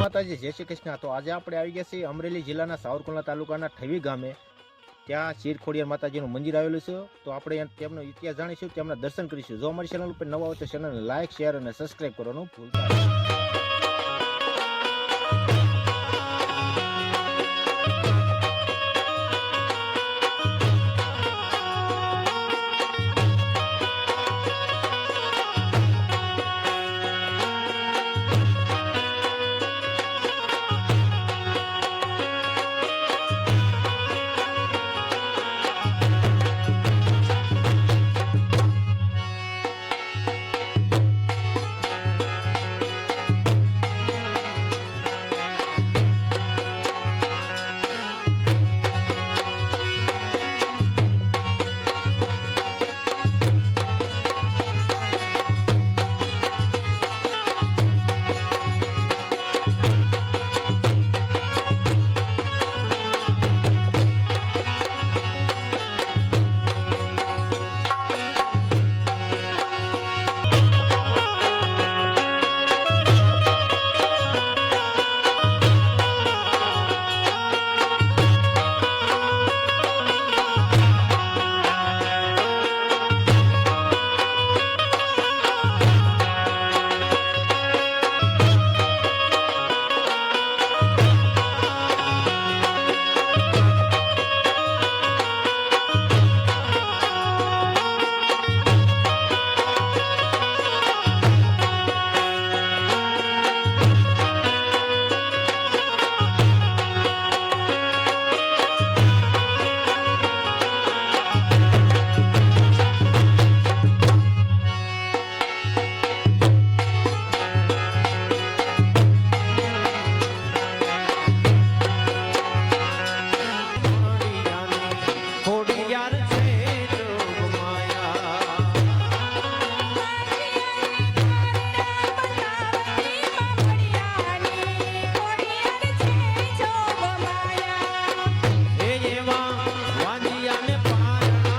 માતાજી, જય શ્રી કૃષ્ણ. તો આજે આપણે આવી ગયા છીએ અમરેલી જિલ્લાના સાવરકુંડલા તાલુકાના ઠવી ગામે. ત્યાં શીર ખોડિયાર માતાજીનું મંદિર આવેલું છે. તો આપણે તેમનો ઇતિહાસ જાણીશું, તેમના દર્શન કરીશું. જો અમારી ચેનલ ઉપર નવા હોય તો ચેનલને લાઇક શેર અને સબસ્ક્રાઇબ કરવાનું ભૂલતા